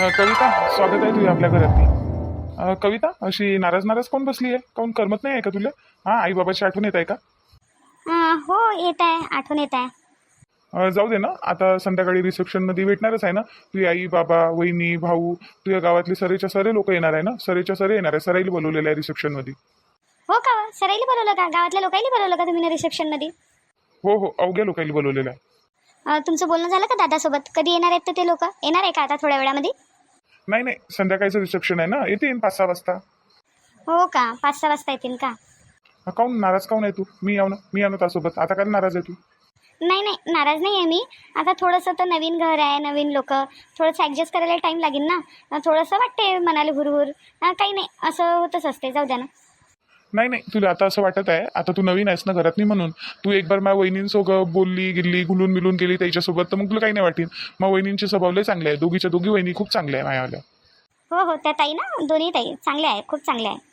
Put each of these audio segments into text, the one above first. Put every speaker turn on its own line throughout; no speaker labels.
अ, कविता स्वागत आहे तुझ्या आपल्या घरातली अ, कविता अशी नाराज नाराज कोण बसली आहे? काऊन करमत नाही आहे का तुला? हां आई बाबाची आठवण येत आहे का?
हो येत आहे आठवण येत आहे.
अ, जाऊ दे ना आता संध्याकाळी रिसेप्शनमध्ये भेटणारच आहे ना. तुझी आई बाबा वहिनी भाऊ तुझ्या गावातले सरेच्या सरे लोक येणार आहे ना? सरेच्या सरे येणार आहे सराईला बोलवलेलं आहे रिसेप्शनमध्ये
हो का? सराईला बोलवलं का? गावातल्या लोकांनी बोलवलं का तुम्ही रिसेप्शनमध्ये
हो हो अवघ्या लोकांनी बोलवलेलं आहे.
तुमचं बोलणं झालं का दादासोबत? कधी येणार आहेत तर ते लोक? येणार आहे का आता थोड्या वेळामध्ये?
नाही नाही संध्याकाळचं रिसेप्शन आहे ना? येतील पाच सहा वाजता.
हो का? पाच सहा वाजता येतील का?
काऊन नाराज काऊन आहे तू? मी येऊ ना मी येऊ ना त्यासोबत. आता काय नाराज आहे तू?
नाही नाही नाराज नाही आहे मी. आता थोडंसं तर नवीन घर आहे नवीन लोक. थोडंसं ॲडजस्ट करायला टाईम लागेल ना? थोडंसं वाटते मनाला हुरहुर. काही नाही. असं होतच असते जाऊ द्या ना.
नाही नाही तुला आता असं वाटत आहे आता तू नवीन आहेस ना घरात नाही म्हणून तू एक बार माझ्या वहिनींसोबत बोलली गिल्ली घुलून मिलून गेली त्याच्यासोबत तर मग तुला काही नाही वाटेल. मग वहिनींचे स्वभाव लय चांगले आहे दोघीच्या दोघी वहिनी खूप चांगल्या आहे माझ्यावाल्या.
हो हो त्या ताई ना दोन्ही ताई चांगल्या आहे खूप चांगल्या आहे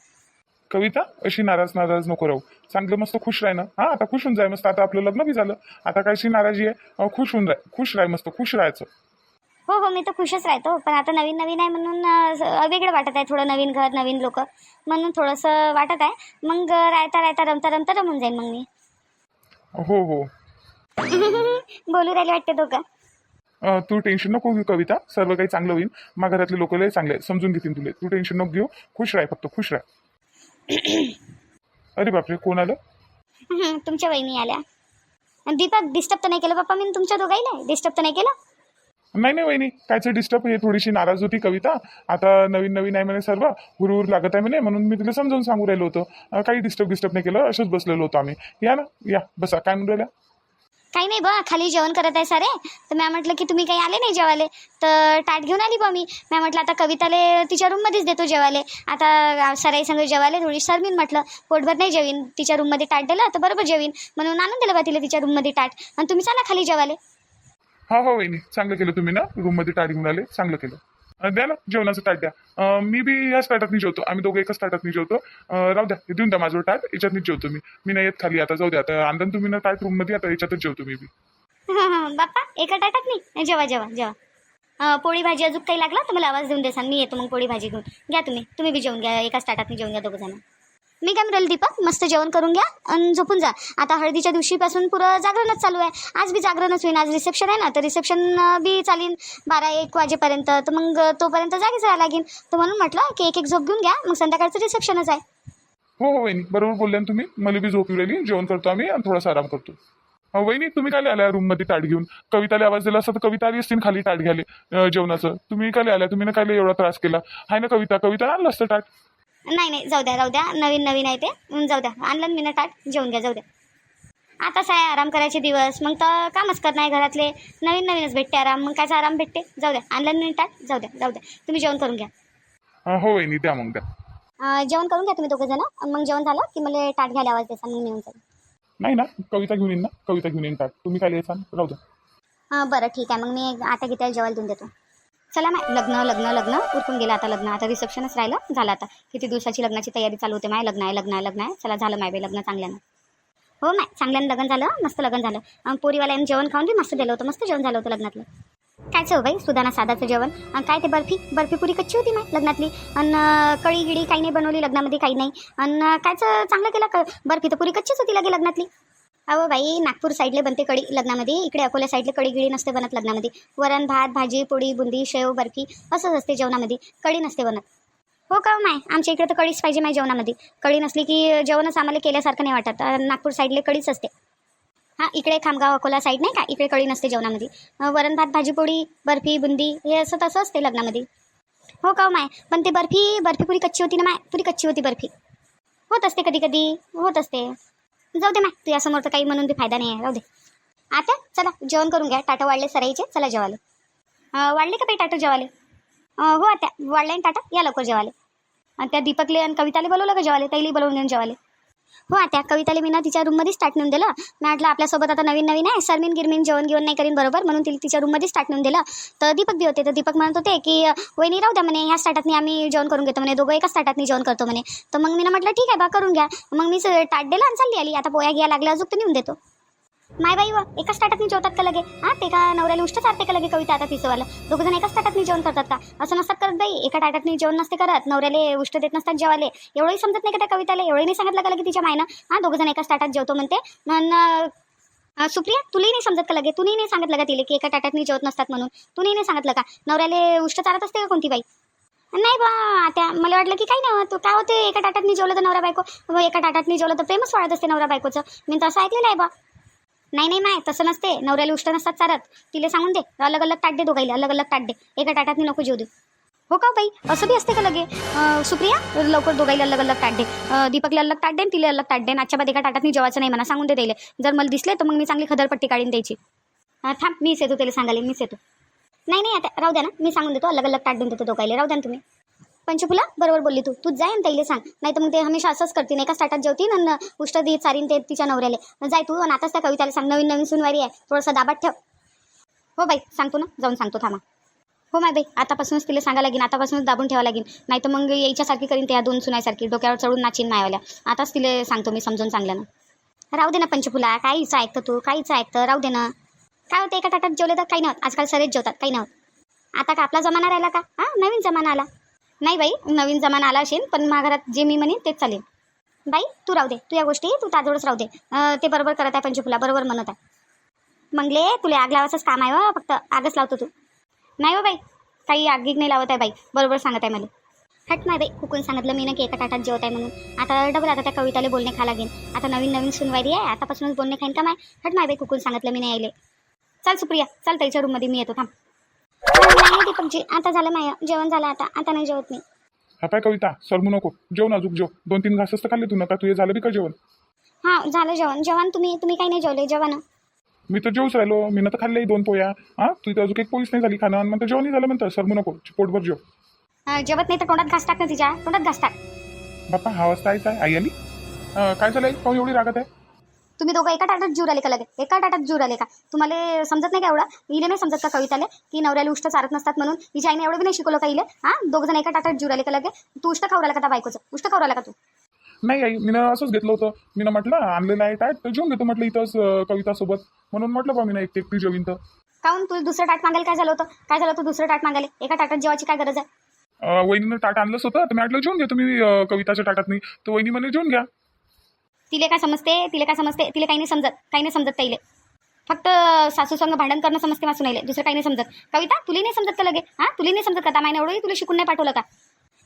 कविता अशी नाराज नाराज नको राहू. चांगलं मस्त खुश राह ना. हा आता खुश होऊन जाय मस्त आता आपलं लग्न बी झालं. आता कायची नाराजी आहे खुश होऊन राह खुश राह मस्त खुश राहायचं.
हो हो मी तर खुशच राहतो. पण आता नवीन नवीन आहे म्हणून वेगळं वाटत आहे. थोडं नवीन घर नवीन लोक म्हणून थोडंसं वाटत आहे. मग राहता राहता रमता रमता रमून जाईल मग मी.
हो हो.
बोलू राहिले वाटते दोघं?
तू टेन्शन नको घेऊ कविता. सर्व काही चांगलं होईल. मग घरातले लोक लय चांगले समजून घेतील तुले. तू टेन्शन नको घेऊ. खुश राह फक्त खुश राह. अरे बापरे कोण आलं?
तुमच्या वहिनी आल्या. दीपक डिस्टर्ब तर नाही केलं? पप्पा मी तुमच्या दोघाईला डिस्टर्ब तर नाही केलं?
नाही नाही वहिनी कायचं डिस्टर्ब हे थोडीशी नाराज होती कविता. आता नवीन नवीन आहे म्हणे सर्व. हुरहुर लागत आहे म्हणे म्हणून मी तिला समजावून सांगू राहिलो होतो. अं, काही डिस्टर्ब डिस्टर्ब नाही केलं असंच बसलेलो होतो आम्ही. या ना या बसा. काय म्हणून राहिल्या?
काही नाही बा खाली जेवण करत आहे सारे. तर मॅम म्हटलं की तुम्ही काही आले नाही जेवाले तर ताट घेऊन आली बा मी. मॅम म्हटलं आता कविताले तिच्या रूममध्येच देतो जेवाले आता सराई संग जेवाले थोडी सरमीन म्हटलं. पोटभर नाही जेवीन तिच्या रूममध्ये ताट दिलं तर बरोबर जेवीन. म्हणून आणून दिलं बा तिला तिच्या रूममध्ये ताट. आणि तुम्ही चला खाली जेवाले
हा हो वहिनी. चांगलं केलं तुम्ही ना. रूममध्ये मध्ये घेऊन आले चांगलं केलं. अं, द्या ना. जेवणाचं ताट द्या. अं, मी बी याच ताटातनी जेवतो. आम्ही दोघं एकाच ताटातनी जेवतो. अं, राहू द्या. हे देऊन द्या माझं ताट याच्यातनी जेवतो मी. मी नाही येत खाली. आता जाऊ द्या. आता अंदन तुम्ही ना ताट रूममध्ये आता याच्यातच जेवतो मी बी.
बाप्पा एका ताटात नाही? जेवा जेवा जेवा. अं, पोळी भाजी अजून काही लागला? तर मला आवाज देऊन देसान. मी येतो मग पोळी भाजी घेऊन. घ्या तुम्ही. तुम्ही बी जेवून घ्या. एकाच ताटात जेवून घ्या दोघं जण. मी काय म्हणेल दीपक? मस्त जेवण करून घ्या आणि झोपून जा. आता हळदीच्या दिवशीपासून पुरं जागरणच चालू आहे. आज बी जागरणच होईन. आज रिसेप्शन आहे ना. तर रिसेप्शन बी चालीन. बारा एक वाजेपर्यंत. तर मग तोपर्यंत जागीच राहायला लागेल तर म्हणून म्हटलं की एक एक झोप घेऊन घ्या. मग संध्याकाळचं रिसेप्शनच आहे.
हो हो वहिनी. बरोबर बोलल्या ना तुम्ही. मला बी झोप येऊ राहिली. जेवण करतो आम्ही आणि थोडासा आराम करतो. हो वहिनी तुम्ही काय आल्या रूममध्ये ताट घेऊन. कविताला आवाज दिला असता तर कविता आली असतील खाली ताट घ्याले अं, जेवणाचं. तुम्ही काय आल्या. तुम्ही ना काय एवढा त्रास केला. हाय ना कविता. कविता आणलं असतं ताट?
नाही नाही जाऊ द्या जाऊ द्या. नवीन नवीन आहे ते. जाऊ द्या. आणलं मी ना ताट जेवून घ्या जाऊ द्या. आताच आहे आराम करायचे दिवस. मग तर कामच करणार आहे घरातले. नवीन नवीनच भेटते आराम. मग कायचा आराम भेटते? जाऊ द्या. आणलं मी ताट जाऊ द्या जाऊ द्या. तुम्ही जेवण करून घ्या.
हो वहिनी द्या मग द्या.
जेवण करून घ्या तुम्ही दोघं जण. मग जेवण झालं की मला ताट घ्यायला आवाज द्यायचा मग मी येऊन जाईल.
नाही ना कविता घेऊन येईन ना. कविता घेऊन येईन ताट. तुम्ही काय यायचा राहू द्या.
हां बरं ठीक आहे. मग मी आता किती जेवायला देऊन देतो. चला माय लग्न लग्न लग्न. उरकून गेलं आता लग्न. आता रिसेप्शनच राहिलं. झालं आता. किती दिवसाची लग्नाची तयारी चालू होते माय? लग्न आहे लग्न आहे लग्न आहे. चला झालं माय बे लग्न चांगल्यानं. हो माय चांगल्यानं लग्न झालं. मस्त लग्न झालं. पोरीवाल्यानं जेवण खाऊन बी मस्त दिलं होतं. मस्त जेवण झालं होतं लग्नातलं. कायचं हो बाई? सुदाना साधाचं जेवण. आणि काय ते बर्फी? बर्फी पुरी कच्ची होती माय लग्नातली. आणि कळी गिडी काही नाही बनवली लग्नामध्ये काही नाही. आणि कायचं चांगलं केलं? बर्फी तर पुरी कच्चीच होती लगे लग्नातली. अहो बाई नागपूर साईडले बनते कढी लग्नामध्ये. इकडे अकोल्या साईडले कढी गिळी नसते बनत लग्नामध्ये. वरण भात भाजी पोळी बुंदी शेव बर्फी असंच असते जेवणामध्ये. कढी नसते बनत. हो का हो माय? आमच्या इकडे तर कढीच पाहिजे माय जेवणामध्ये. कढी नसली की जेवणच आम्हाला केल्यासारखं नाही वाटत. अं, नागपूर साईडले कढीच असते. हां इकडे खामगाव अकोला साईड नाही का? इकडे कढी नसते जेवणामध्ये. अं, वरण भात भाजी पोळी बर्फी बुंदी हे असं तसं असते लग्नामध्ये. हो का हो माय? पण ते बर्फी बर्फी पुरी कच्ची होती ना माय? पुरी कच्ची होती बर्फी. होत असते कधी कधी. होत असते. जाऊ दे माय तुझ्यासमोर तर काही म्हणून बी फायदा नाही आहे जाऊ दे. आता चला जेवण करून घ्या. टाटा वाढले सराईचे चला जेवाले वाढले का बाई टाटा जेवाले हो आता वाढले टाटा या लवकर जेवाले आणि त्या दीपकले आणि कविताले बोलवलं का जेवाले तैली बोलवून घेऊन जेवाले हो त्या कविताले मी ना तिच्या रूममध्येच स्टार्ट नेऊन दिलं. मी म्हटलं आपल्यासोबत आता नवीन नवीन आहे. सरमीन गिरमीन जेवण घेऊन नाही करीन बरोबर? म्हणून तिला तिच्या रूममध्येच स्टार्ट नेऊन दिलं. तर दीपक बी होते. तर दीपक म्हणत होते की वहिनी राहू द्या म्हणे. ह्या स्टार्टातनी आम्ही जेवण करून घेतो म्हणे. दोघं एकाच स्टार्टातनी जेवण करतो म्हणे. तर मग मी ना म्हटलं ठीक आहे बा करून घ्या. मग मी ताट दिलं आणि चालली आली. आता पोया घ्या लागल्या अजून तर नेऊन देतो. माय बाई व एकाच ताटातनी जेवतात का लगे? हा ते का नवऱ्याला उष्ट चारते का लगे कविता आता तिचं दोघं जण एकाच ताटातनी जेवण करतात का? असं नसतात करत बाई. एका ताटातनी जेवण नसते करत. नवऱ्याला उष्ट देत नसतात जेवाले एवढंही समजत नाही का त्या कविताला? एवढंही नाही सांगितलं का लगे तिच्या मायनं? हा दोघं जण एकाच ताटात जेवतो म्हणते. न- सुप्रिया तुलाही नाही समजत का लगे? तुलाही नाही सांगितलं का तिले की एका ताटातनी जेवत नसतात म्हणून? तुलाही नाही सांगितलं का? नवऱ्याला उष्ट चारत असते का कोणती बाई? नाही बा आता मला वाटलं की काही नाही तू काय होते एका ताटातनी जेवलं तर नवरा बायको एका ताटातनी जेवलं तर प्रेमच वाढत असते नवरा बायकोचं. मी तसं ऐकलेलं आहे बा. नाही नाही माय तसं नसते. नवऱ्याला उष्ट नसतात चारत. तिला सांगून दे अलग अलग ताट दे दोघाईला अलग अलग ताट दे. एका ताटातनी नको जेवू दे हो का हो बाई? असं बी असते का लगे? सुप्रिया लवकर दोघाईला अलग अलग ताट दे. दीपकला अलग ताट दे तिला अलग ताट दे आणि आजच्या बाद एका ताटातनी जेवायचं नाही म्हणा सांगून दे त्याला. जर मला दिसले तर मग मी चांगली खदरपट्टी काढीन द्यायची थांब मीच येतो त्याला सांगायला मीच येतो नाही नाही आता राहू द्या ना मी सांगून देतो अलग अलग ताट देऊन देतो दोघाईला. राहू द्या ना तुम्ही. पंचफुला बरोबर बोलली तू. तूच जाय आणि ताईले सांग. नाही तर मग ते हमेशा असंच करतील एकाच ताटात जेवतील आणि उष्ट दी चारीन ते तिच्या नवऱ्याले. जाय तू आणि आताच त्या कविताला सांग. नवीन नवीन सुनवारी आहे. थोडंसं दाबात ठेव. हो बाई सांगतो ना. जाऊन सांगतो थांबा. हो माय बाई आतापासूनच तिला सांगा लागेन. आतापासूनच दाबून ठेवा लागेन. नाही तर मग यायच्यासारखी करीन त्या दोन सुनायसारखी डोक्यावर चढून नाचीन मायावाल्या. आताच तिला सांगतो मी समजून सांगल्यानं राहू दे ना पंचफुला. काहीच ऐकतं तू. काहीच ऐकतं. राहू दे ना. काय होतं एका ताटात जेवले तर काही नव्हतं. आजकाल सरेच जेवतात. काही नव्हतं. आता का आपला जमाना राहिला का? हां? नवीन जमाना आला. नाही बाई नवीन जमाना आला असेल पण माझ्या जे मी म्हणेन तेच चालेल. बाई तू राहू दे तू या गोष्टी तू ताजवळच राहू दे. ते बरोबर करत आहे पंचफुला बरोबर म्हणत आहे. मंगले तुला आग लावायचंच काम आहे फक्त आगच लावतो तू. नाही हो बाई काही आग नाही लावत आहे बाई बरोबर सांगत आहे मला. हट नाही बाई कुकून सांगितलं मी ना की एका ताटात जेवत आहे म्हणून. आता डबल आता त्या कविताला बोलणे खा लागेल आता नवीन नवीन सुनवारी आहे आतापासूनच बोलणे खाईन का माय? हट नाही बाई कुकून सांगितलं मी नाही यायले. चल सुप्रिया चल त्याच्या रूममध्ये मी येतो थांब. नाही दीपकजी आता झालं माय जेवण झालं आता आता नाही जेवत मी.
हा काय कविता सरमू नको. जेव ना अजून जेव. दोन तीन घासच तर खाल्ले तू नका तुझे झालं बी का जेवण?
हां झालं जेवण. जेवण तुम्ही तुम्ही काही नाही जेवले जेवण.
मी तर जेवच राहिलो. मी ना तर खाल्ले दोन पोया. हा तू तर अजून एक पोळीच नाही झाली खाणं. म्हणतं जेवण झालं म्हणतं सरमू नको. पोटभर जेव.
जेवत नाही तर तोंडात घास टाक ना तिच्या. तोंडात घास टाक.
बाप्पा हा वाजता आहे. आई आली? काय झालं पाहून एवढी रागत आहे?
तुम्ही दोघं एका ताटात जीव राहिले का लगे एका ताटात जीव राहिले का? तुम्हाला समजत नाही का एवढं? हिला नाही समजत का कविताले? की नवऱ्याला उष्ट चारत नसतात म्हणून हिच्या आईने एवढं बी नाही शिकवलं का हिला हां? दोघं जण एका ताटात जीव राहिले का लगे तू उष्ट खाऊ राहिला का बायकोचं? उष्ट खाऊ राहिला का तू?
नाही आई मी असंच घेतलं होतं. मी म्हटलं आणलेलं आहे टाट तर जेवून घेतो म्हटलं इथंच अं, कवितासोबत. म्हणून म्हटलं बा मी ना एकटी एकटी जेवीन तर.
काहून? तू दुसरं ताट मागायला काय झालं होतं? काय झालं तू दुसरं ताट मागायला? एका ताटात जेवायची काय गरज आहे?
वहिनीनं टाट आणलंच होतं तर मी म्हटलं जेवून घेतो मी अं, कविताच्या टाटात नाही तर वहिनी म्हणे जेवून घ्या.
तिले काय समजते तिले काय समजते तिले काही नाही समजत काही नाही समजत ताईले फक्त सासू संग भांडण करणं समजते मासून आले दुसरं काही नाही समजत. कविता तुला नाही समजत का लगे? हां तुला नाही समजत का? त्या महिना तुला शिकून नाही पाठवलं का?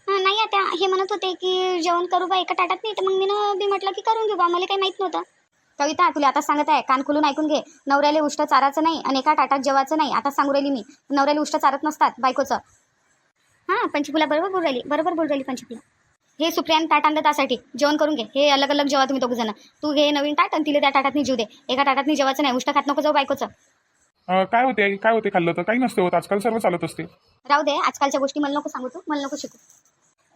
नाही आता हे म्हणत होते की जेवण करू बा एका टाटात नाही तर मग मी ना बी म्हटलं की करून घेऊ बा मला काही माहीत नव्हतं. कविता तुला आता सांगत आहे कान खुलून ऐकून घे. नवऱ्याला उष्ट चाराचं नाही आणि एका टाटात जेवायचं नाही. आता सांगू राहिली मी. नवऱ्याला उष्ट चारत नसतात बायकोचं. हां पंचफुला बरोबर बोल राहिली बरोबर बोल राहिली पंचफुला हे सुप्रियान ताट आणलं त्यासाठी. जेवण करून घे. हे अलग अलग जेवा तुम्ही दोघं जण. तू घे नवीन ताट आणि तिला त्या ताटात जीव दे. एका ताटात जेवायचं नाही. उष्ट खात नको जाऊ बायकोचं.
अं, काय होते आई काय होते खाल्लं तर काही नसते होत. आजकाल सर्व चालत असते.
राहू दे. आजकालच्या गोष्टी मला नको सांगू तू. मला नको शिकू.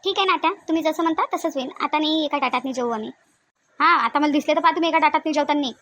ठीक आहे ना आता? तुम्ही जसं म्हणता तसंच होईल. आता नाही एका ताटात जेवू आम्ही. हां आता मला दिसले तर पहा तुम्ही एका ताटात जेवताना. नाही